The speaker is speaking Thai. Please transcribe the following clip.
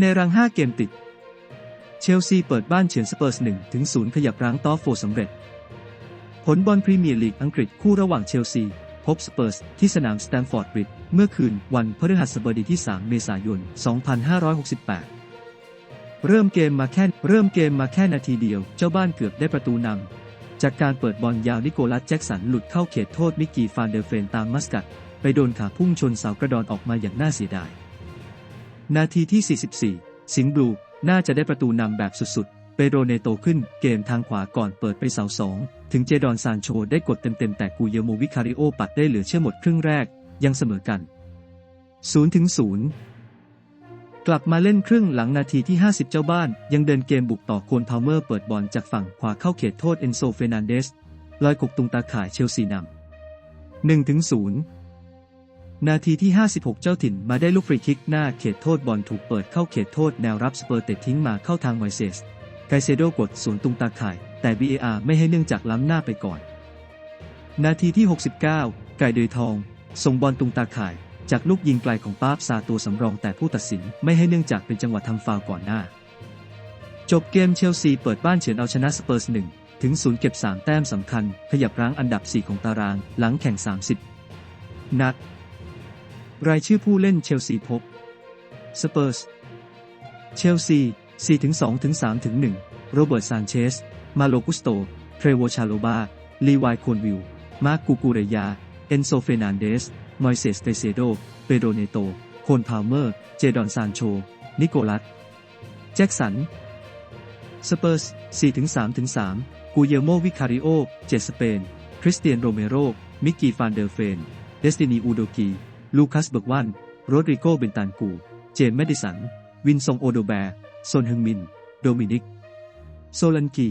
ในรัง 5 เกมติด เชลซีเปิดบ้านเฉือนสเปอร์ส1ถึง0ขยับรั้งตอฟโฟสำเร็จ ผลบอลพรีเมียร์ลีกอังกฤษคู่ระหว่างเชลซี พบสเปอร์สที่สนามสแตมฟอร์ดบริดจ์เมื่อคืนวันพฤหัสบดีที่ 3 เมษายน 2568เริ่มเกมมาแค่เริ่มเกมมาแค่นาทีเดียว เจ้าบ้านเกือบได้ประตูนำ จากการเปิดบอลยาวนิโคลัสแจ็กสันหลุดเข้าเขตโทษมิกกี้ฟานเดอร์เฟนตามมัสกัด ไปโดนขาพุ่งชนเสากระดอนออกมาอย่างน่าเสียดาย นาทีที่ 44 สิงห์บลูน่าจะได้ประตูนำแบบสุดๆ เปโรเนโตขึ้นเกมทางขวาก่อนเปิดไปเสาสอง ถึงเจดอนซานโชได้กดเต็มๆ แต่กูเยโมวิคาริโอปัดได้เหลือเชื่อหมดครึ่งแรก ยังเสมอกัน 0 ถึง 0 กลับมาเล่นครึ่งหลังนาทีที่ 50 เจ้าบ้าน ยังเดินเกมบุกต่อโคนพาวเมอร์เปิดบอลจากฝั่งขวาเข้าเขตโทษเอนโซเฟนันเดสลอยกกตุงตาข่ายเชลซีนำ1ถึง0 นาทีที่ 56 เจ้าถิ่นมาได้ลูกฟรีคิกหน้าเขตโทษบอลถูกเปิดเข้าเขตโทษแนวรับสเปอร์เตะทิ้งมาเข้าทางไวเซส ไกเซโดกดสวนตุงตาข่าย แต่ VAR ไม่ให้เนื่องจากล้ำหน้าไปก่อน นาทีที่ 69 ไก่เดยทอง ส่งบอลตุงตาข่าย จากลูกยิงไกลของปาร์ฟซาตัวสำรองแต่ผู้ตัดสินไม่ให้เนื่องจากเป็นจังหวะทำฟาวล์ก่อนหน้า จบเกมเชลซีเปิดบ้านเฉือนเอาชนะสเปอร์สหนึ่งถึงศูนย์เก็บ3แต้มสำคัญ ขยับรั้งอันดับ 4 ของตาราง หลังแข่ง 30 นัด รายชื่อผู้เล่นเชลซีพบสเปอร์สเชลซี4ถึง2ถึง3ถึง1โรเบิร์ตซานเชส มาโลกุสโตเทรโวชาโลบา ลีวายโคนวิล มาร์กกูกูเรยา เอนโซเฟนันเดส มอยเซสเตเซโด เปโดเนโต โคนพาวเมอร์ เจดอนซานโช นิโคลัส แจ็คสัน สเปอร์ส4ถึง3ถึง3กูเยโมวิคาริโอ เจสเปน คริสเตียนโรเมโร มิกกี้ฟานเดอร์เฟน เดสตินีอูโดกี ลูคัสเบิร์กวัน โรดริโกเบนตานกู เจนแมดิสัน วินซงโอโดแบร์โซนฮึงมิน โดมินิก โซลันกี